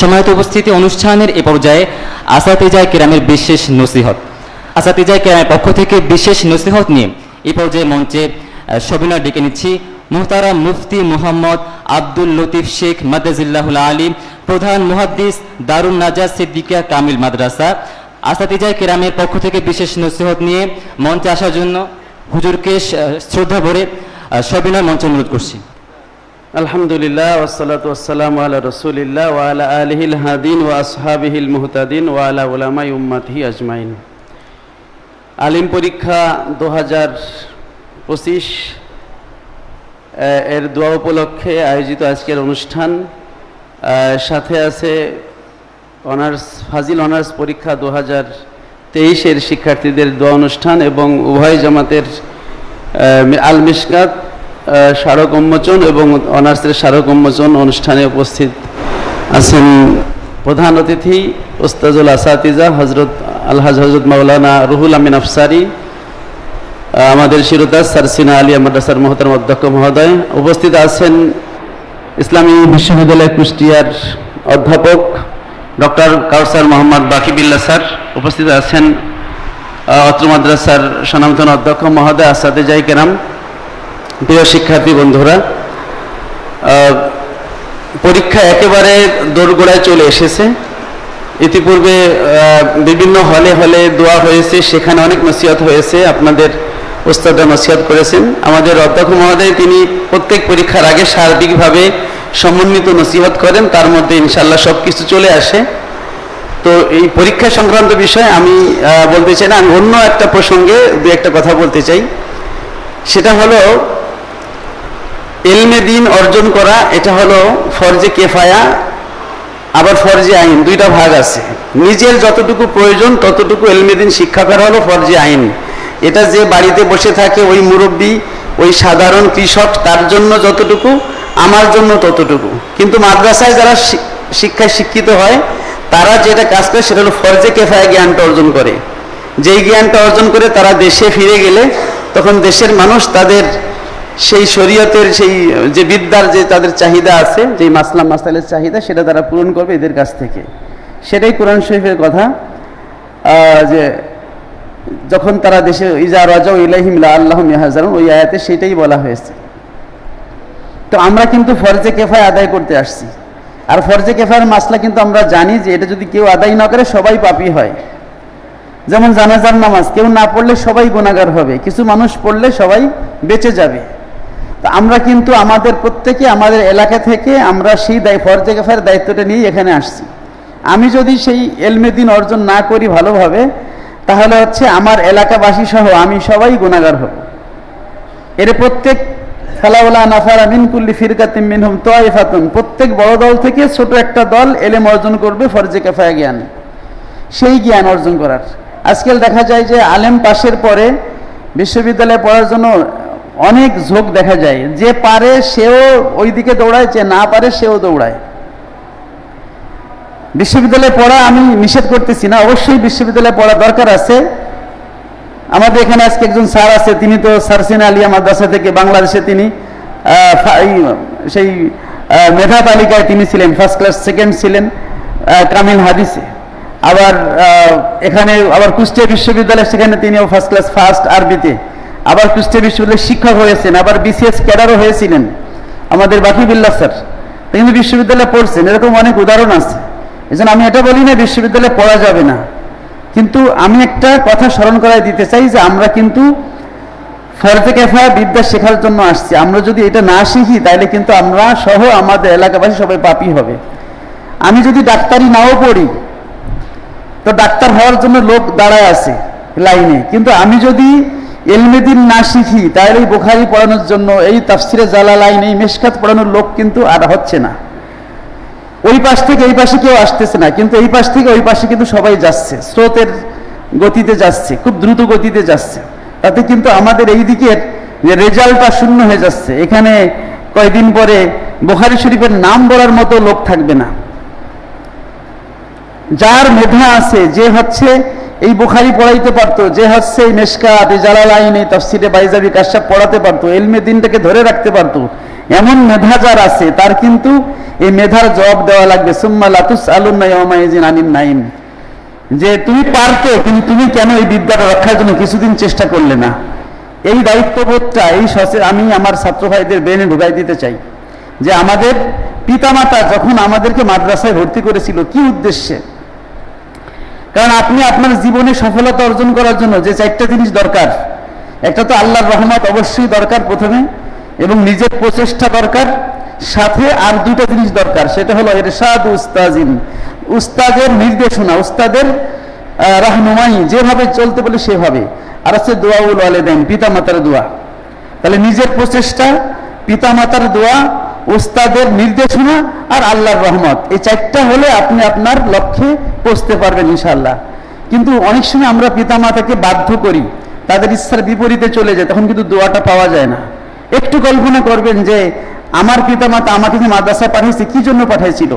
সময়ত উপস্থিতি অনুষ্ঠানের এ পর্যায়ে আসাতিজায় কেরামের বিশেষ নসিহত। আসাতিজায় কেরামের পক্ষ থেকে বিশেষ নসিহত নিয়ে এ পর্যায়ে মঞ্চে সবিনয় ডেকে নিচ্ছি মুহতারা মুফতি মুহাম্মদ আব্দুল লতিফ শেখ মাদাজিল্লাহুল আলী প্রধান মুহাদ্দিস দারুণ নাজাজ সিদ্দিকা কামিল মাদ্রাসা। আসাতিজায় কেরামের পক্ষ থেকে বিশেষ নসিহত নিয়ে মঞ্চে আসার জন্য হুজুরকে শ্রদ্ধা ভরে সবিনয় মঞ্চে অনুরোধ করছি। আলহামদুলিল্লাহ ওসালাত ওসালাম আলা রসুলিল্লাহ ওয়ালা আলহিল হাদিন ওয়া আসহাবিহিল মুহতাদিন ওয়ালা উলামাই উম্মাতহি আজমাইন। আলিম পরীক্ষা দু হাজার পঁচিশ এর দোয়া উপলক্ষে আয়োজিত আজকের অনুষ্ঠান। সাথে আছে অনার্স, ফাজিল অনার্স পরীক্ষা দু হাজার তেইশের শিক্ষার্থীদের দোয়া অনুষ্ঠান এবং উভয় জামাতের আল মিসকাত স্মারক উন্মোচন এবং অনার্সের স্মারক উন্মোচন অনুষ্ঠানে উপস্থিত আছেন প্রধান অতিথি ওস্তাজুল আসাতিজা হজরত আলহাজ হজরত মাওলানা রুহুল আমিন আফসারি আমাদের শিরোতাজ সারসিনা আলী মাদ্রাসার মহতার অধ্যক্ষ মহোদয়। উপস্থিত আছেন ইসলামী বিশ্ববিদ্যালয় কুষ্টিয়ার অধ্যাপক ডক্টর কাউসার মোহাম্মদ বাকিবিল্লা স্যার। উপস্থিত আছেন অত্র মাদ্রাসার সনামধন অধ্যক্ষ মহোদয় আসাদে জাই কেরাম প্রিয় শিক্ষার্থী বন্ধুরা পরীক্ষা একেবারে দোরগোড়ায় চলে এসেছে। ইতিপূর্বে বিভিন্ন হলে হলে দোয়া হয়েছে, সেখানে অনেক নসিহত হয়েছে, আপনাদের ওস্তাদরা নসিহত করেছেন। আমাদের অধ্যক্ষ মহোদয়, তিনি প্রত্যেক পরীক্ষার আগে সার্বিকভাবে সমন্বিত নসিহত করেন, তার মধ্যে ইনশাল্লাহ সব কিছু চলে আসে। তো এই পরীক্ষা সংক্রান্ত বিষয়ে আমি বলতে চাই না, আমি অন্য একটা প্রসঙ্গে দু একটা কথা বলতে চাই। সেটা হলো দিন অর্জন করা, এটা হলো ফরজে কেফায়া, আবার ফরজে আইন, দুইটা ভাগ আছে। নিজের যতটুকু প্রয়োজন, ততটুকু এলমে দিন শিক্ষা করা হলো ফরজে আইন। এটা যে বাড়িতে বসে থাকে ওই মুরব্বী, ওই সাধারণ কৃষক, তার জন্য যতটুকু, আমার জন্য ততটুকু। কিন্তু মাদ্রাসায় যারা শিক্ষায় শিক্ষিত হয়, তারা যেটা কাজ করে, সেটা হলো ফরজে কেফায়া জ্ঞানটা অর্জন করে। যেই জ্ঞানটা অর্জন করে তারা দেশে ফিরে গেলে, তখন দেশের মানুষ তাদের সেই শরীয়তের সেই, যে বিদ্যার যে তাদের চাহিদা আছে, যে মাসলাম মাসালের চাহিদা, সেটা তারা পূরণ করবে এদের কাছ থেকে। সেটাই কোরআন শরীফের কথা যে যখন তারা দেশে, ইজা রাজা ইলাহিম আল্লাহ মিহাজারুন ওই আয়াতে সেটাই বলা হয়েছে। তো আমরা কিন্তু ফরজে কেফায় আদায় করতে আসছি। আর ফরজে কেফায়ের মাসলা কিন্তু আমরা জানি যে এটা যদি কেউ আদায় না করে, সবাই পাপী হয়। যেমন জানাজার নামাজ, কেউ না পড়লে সবাই গুণাগার হবে। কিছু মানুষ পড়লে সবাই বেঁচে যাবে। তো আমরা কিন্তু আমাদের প্রত্যেকে আমাদের এলাকা থেকে আমরা সেই দায় ফরজে দায়িত্বটা নিয়ে এখানে আসছি। আমি যদি সেই এলমে দিন অর্জন না করি ভালোভাবে, তাহলে হচ্ছে আমার এলাকাবাসী সহ আমি সবাই গুণাগার হব। এর প্রত্যেক ফালাউলা নাফারা মিনকুল্লি ফিরকাতিম মিনহুম তোয়াইফাতুন প্রত্যেক বড় দল থেকে ছোট একটা দল এলেম অর্জন করবে ফরজে কেফায়া জ্ঞান। সেই জ্ঞান অর্জন করার। আজকাল দেখা যায় যে আলেম পাশের পরে বিশ্ববিদ্যালয়ে পড়ার জন্য অনেক ঝোঁক দেখা যায়। যে পারে সেও ওই দিকে দৌড়ায়, যে না পারে সেও দৌড়ায়। বিশ্ববিদ্যালয়ে পড়া আমি নিষেধ করতেছি না, অবশ্যই বিশ্ববিদ্যালয়ে পড়া দরকার আছে। আমাদের এখানে আজকে একজন স্যার আছে, তিনি তো সারসিন আলিয়া মাদ্রাসা থেকে বাংলাদেশে তিনি সেই মেধা তালিকায় তিনি ছিলেন ফার্স্ট ক্লাস সেকেন্ড ছিলেন কামিল হাদিসে। আবার এখানে আবার কুষ্টিয়া বিশ্ববিদ্যালয়, সেখানে তিনিও ফার্স্ট ক্লাস ফার্স্ট আরবিতে। আবার কুষ্টিয়া বিশ্ববিদ্যালয়ের শিক্ষক হয়েছেন, আবার বিসিএস ক্যাডারও হয়েছিলেন। আমাদের বাকি বিল্লা স্যার, তিনি বিশ্ববিদ্যালয়ে পড়ছেন, এরকম অনেক উদাহরণ আছে। এই আমি এটা বলি না, বিশ্ববিদ্যালয়ে পড়া যাবে না। কিন্তু আমি একটা কথা স্মরণ করাই দিতে চাই যে আমরা কিন্তু ফরজে কেফা বিদ্যা শেখার জন্য আসছি। আমরা যদি এটা না শিখি তাহলে কিন্তু আমরা সহ আমাদের এলাকাবাসী সবাই পাপি হবে। আমি যদি ডাক্তারি নাও পড়ি, তো ডাক্তার হওয়ার জন্য লোক দাঁড়ায় আছে লাইনে। কিন্তু আমি যদি এলমেদিন না শিখি তাহলে এই বোখারি পড়ানোর জন্য, এই তাফসিরে জালা লাইন এই মেশকাত পড়ানোর লোক কিন্তু আর হচ্ছে না। ওই পাশ থেকে এই পাশে কেউ আসতেছে না, কিন্তু এই পাশ থেকে ওই পাশে কিন্তু সবাই যাচ্ছে, স্রোতের গতিতে যাচ্ছে, খুব দ্রুত গতিতে যাচ্ছে। তাতে কিন্তু আমাদের এই দিকের যে রেজাল্টটা শূন্য হয়ে যাচ্ছে, এখানে কয়দিন পরে বোখারি শরীফের নাম বলার মতো লোক থাকবে না। যার মেধা আছে, যে হচ্ছে এই বুখারি পড়াইতে পারতো, যে হচ্ছে এই মেশকাত, এই জালালাইন তফসিরে বাইজাবি কাশ্যাপ পড়াতে পারতো, এলমে দিনটাকে ধরে রাখতে পারতো। এমন মেধা যার আছে, তার কিন্তু এই মেধার জবাব দেওয়া লাগবে। সুম্মা লাতুস আলুন্নাইজিন আনিন নাইম যে তুমি পারতে, কিন্তু তুমি কেন এই বিদ্যাটা রক্ষার জন্য কিছুদিন চেষ্টা করলে না? এই দায়িত্ববোধটা, এই সচে, আমি আমার ছাত্র ভাইদের ব্রেনে ঢুকাই দিতে চাই। যে আমাদের পিতামাতা যখন আমাদেরকে মাদ্রাসায় ভর্তি করেছিল, কি উদ্দেশ্যে? কারণ আপনি আপনার জীবনে সফলতা অর্জন করার জন্য যে চারটা জিনিস দরকার, একটা তো আল্লাহর রহমত অবশ্যই দরকার প্রথমে, এবং নিজের প্রচেষ্টা দরকার, সাথে আর দুটো জিনিস দরকার, সেটা হলো এরশাদ উস্তাজিন। উস্তাদের নির্দেশনা, উস্তাদের রাহনুমাই, যেভাবে চলতে বলে সেভাবে। আর আছে দোয়াউল আলেদেন পিতা মাতার দোয়া। তাহলে নিজের প্রচেষ্টা পিতা মাতার দোয়া উস্তাদের নির্দেশনা আর আল্লাহর রহমত। এই চারটা হলে আপনি আপনার লক্ষ্যে পৌঁছতে পারবেন ইনশাল্লাহ কিন্তু অনেক সময় আমরা পিতা মাতাকে বাধ্য করি, তাদের ইচ্ছার বিপরীতে চলে যায়, তখন কিন্তু দোয়াটা পাওয়া যায় না। একটু কল্পনা করবেন যে, আমার পিতা মাতা আমাকে যে মাদ্রাসায় পাঠিয়েছে, কি জন্য পাঠিয়েছিল?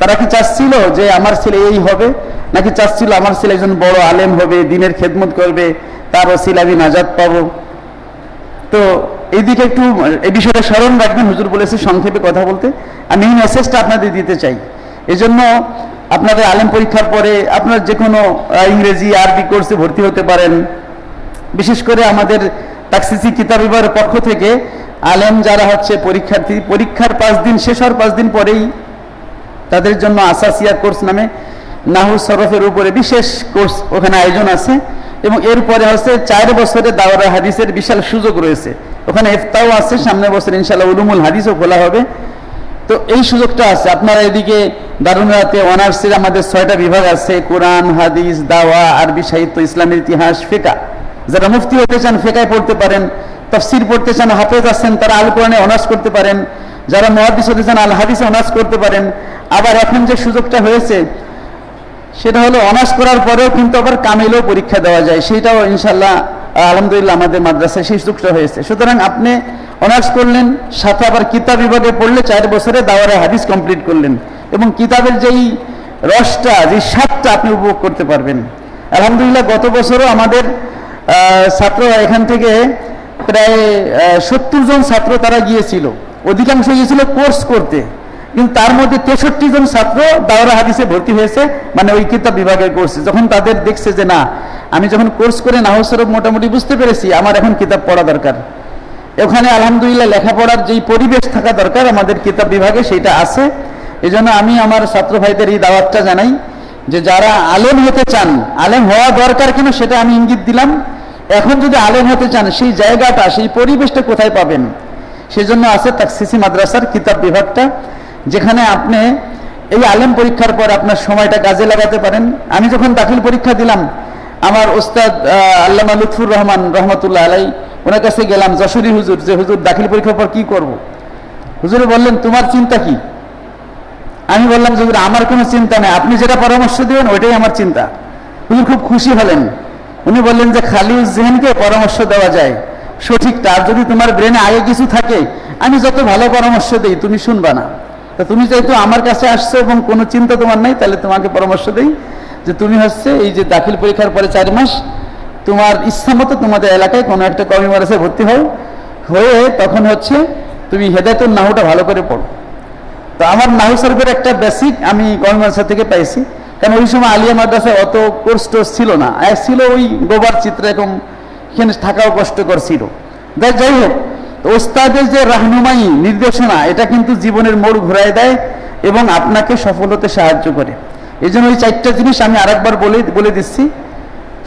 তারা কি চাচ্ছিল যে আমার ছেলে এই হবে, নাকি চাচ্ছিল আমার ছেলে একজন বড় আলেম হবে, দিনের খেদমত করবে, তার ওসিলা আমি নাজাদ পাবো? তো এইদিকে একটু এই বিষয়টা স্মরণ রাখবেন, হুজুর বলেছে সংক্ষেপে কথা বলতে। আমি এই মেসেজটা আপনাদের দিতে চাই। এজন্য আপনাদের আলেম পরীক্ষার পরে আপনার যে কোনো ইংরেজি, আরবি কোর্সে ভর্তি হতে পারেন। বিশেষ করে আমাদের তাকসিসি কিতাব বিভাগের পক্ষ থেকে আলেম যারা হচ্ছে পরীক্ষার্থী, পরীক্ষার পাঁচ দিন, শেষ হওয়ার পাঁচ দিন পরেই তাদের জন্য আসাসিয়া কোর্স নামে নাহু সরফের উপরে বিশেষ কোর্স ওখানে আয়োজন আছে। এবং এরপরে হচ্ছে চার বছরে দাওরা হাদিসের বিশাল সুযোগ রয়েছে। ওখানে ইফতাও আছে, সামনে বছর ইনশাল্লাহ উলুমুল হাদিসও খোলা হবে। তো এই সুযোগটা আছে। আপনারা এদিকে দারুণ রাতে অনার্সের আমাদের ছয়টা বিভাগ আছে, কোরআন, হাদিস, দাওয়া, আরবি সাহিত্য, ইসলামের ইতিহাস, ফেকা। যারা মুফতি হতে চান, ফেকায় পড়তে পারেন, তফসির পড়তে চান, হাফেজ আছেন, তারা আল কোরআনে অনার্স করতে পারেন। যারা মহাদিস হতে চান আল হাদিসে অনার্স করতে পারেন। আবার এখন যে সুযোগটা হয়েছে, সেটা হলো অনার্স করার পরেও কিন্তু আবার কামিলেও পরীক্ষা দেওয়া যায়। সেটাও ইনশাল্লাহ আলহামদুলিল্লাহ আমাদের মাদ্রাসায় সেই সুযোগটা হয়েছে। সুতরাং আপনি অনার্স করলেন সাথে আবার কিতাব বিভাগে পড়লে চার বছরে দাওয়ারে হাদিস কমপ্লিট করলেন এবং কিতাবের যেই রসটা যে স্বাদটা আপনি উপভোগ করতে পারবেন। আলহামদুলিল্লাহ গত বছরও আমাদের আহ, ছাত্ররা এখান থেকে প্রায় সত্তর জন ছাত্র তারা গিয়েছিল। অধিকাংশ গিয়েছিল কোর্স করতে। কিন্তু তার মধ্যে তেষট্টি জন ছাত্র দাওরা হাদিসে ভর্তি হয়েছে মানে ওই কিতাব বিভাগের কোর্সে যখন তাদের দেখছে যে না, আমি যখন কোর্স করে নাহসরফ মোটামুটি বুঝতে পেরেছি, আমার এখন কিতাব পড়া দরকার। ওখানে আলহামদুলিল্লাহ লেখাপড়ার যেই পরিবেশ থাকা দরকার, আমাদের কিতাব বিভাগে সেটা আছে। এজন্য আমি আমার ছাত্র ভাইদের এই দাওয়াতটা জানাই যে যারা আলেম হতে চান, আলেম হওয়া দরকার কেন সেটা আমি ইঙ্গিত দিলাম। এখন যদি আলেম হতে চান, সেই জায়গাটা, সেই পরিবেশটা কোথায় পাবেন? সেজন্য আছে তাকসিসি মাদ্রাসার কিতাব বিভাগটা। যেখানে আপনি এই আলেম পরীক্ষার পর আপনার সময়টা কাজে লাগাতে পারেন। আমি যখন দাখিল পরীক্ষা দিলাম, আমার ওস্তাদ আল্লামা লুৎফুর রহমান রহমতুল্লাহ আলাই, ওনার কাছে গেলাম, যশোরী হুজুর, যে হুজুর দাখিল পরীক্ষার পর কি করব। হুজুরে বললেন, তোমার চিন্তা কি? আমি বললাম যে আমার কোনো চিন্তা নেই। আপনি যেটা পরামর্শ দেবেন, ওইটাই আমার চিন্তা। হুজুর খুব খুশি হলেন। উনি বললেন যে খালি জেহেনকে পরামর্শ দেওয়া যায়। সঠিকটা। যদি তোমার ব্রেনে আগে কিছু থাকে, আমি যত ভালো পরামর্শ দিই, তুমি শুনবা না। তা তুমি যেহেতু আমার কাছে আসছো এবং কোনো চিন্তা তোমার নাই, তাহলে তোমাকে পরামর্শ দেই যে তুমি হচ্ছে এই যে দাখিল পরীক্ষার পরে চার মাস তোমার ইচ্ছা মতো তোমাদের এলাকায় কোনো একটা কমি মারাসে ভর্তি হও। হয়ে তখন হচ্ছে তুমি হেদায়তুল নাহুটা ভালো করে পড়ো। তো আমার নাহু শরীফের একটা বেসিক আমি মাদ্রাসা থেকে পাইছি। কারণ ওই সময় আলিয়া মাদ্রাসায় অত কোর্স টোর্স ছিল না। ছিল ওই গোবার চিত্র এরকম এখানে থাকাও কষ্টকর ছিল। যাই হোক ওস্তাদের যে রাহনুমাই নির্দেশনা, এটা কিন্তু জীবনের মোড় ঘুরায় দেয় এবং আপনাকে সফল হতে সাহায্য করে। এই জন্য ওই চারটা জিনিস আমি আরেকবার বলে বলে দিচ্ছি।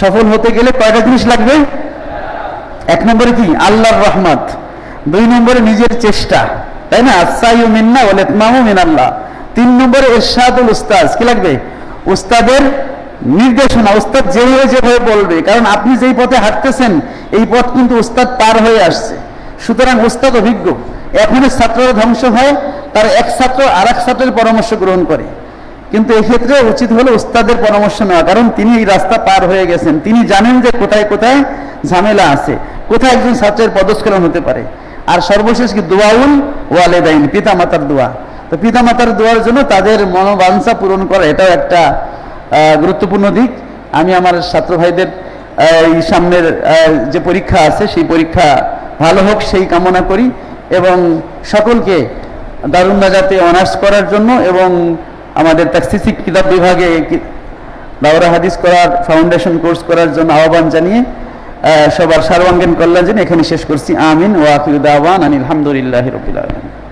সফল হতে গেলে কয়টা জিনিস লাগবে? এক নম্বরে কি? আল্লাহর রহমত। দুই নম্বরে নিজের চেষ্টা। তাই না? আসাইউ মিন্না ওয়াল ইতমামু মিনাল্লাহ। তিন নম্বরে ইরশাদুল উস্তাজ কি লাগবে? উস্তাদের নির্দেশনা। উস্তাদ যেভাবে যেভাবে বলবে। কারণ আপনি যেই পথে হাঁটতেছেন, এই পথ কিন্তু উস্তাদ পার হয়ে আসছে। সুতরাং ওস্তাদ অভিজ্ঞ, এখনই ছাত্ররা ধ্বংস হয়, তার এক ছাত্র আর এক ছাত্রের পরামর্শ গ্রহণ করে। কিন্তু এক্ষেত্রে উচিত হলো উস্তাদের পরামর্শ নেওয়া, কারণ তিনি এই রাস্তা পার হয়ে গেছেন। তিনি জানেন যে কোথায় কোথায় ঝামেলা আছে, কোথায় একজন ছাত্রের পদস্খলন হতে পারে। আর সর্বশেষ কি দোয়াউল ওয়ালেদাইন পিতা মাতার দোয়া। তো পিতা মাতার দোয়ার জন্য তাদের মনোবাঞ্ছা পূরণ করা, এটাও একটা গুরুত্বপূর্ণ দিক। আমি আমার ছাত্র ভাইদের এই সামনের যে পরীক্ষা আছে, সেই পরীক্ষা ভালো হোক সেই কামনা করি এবং সকলকে দারুণ নাজাতে অনার্স করার জন্য এবং আমাদের তাকসিসি কিতাব বিভাগে দাওরা হাদিস করার ফাউন্ডেশন কোর্স করার জন্য আহ্বান জানিয়ে সবার সার্বাঙ্গীন কল্যাণ জন্য এখানে শেষ করছি। আমিন। ওয়াকিউদ্দাওয়ান আনিল আলহামদুলিল্লাহ রবিল আলমিন।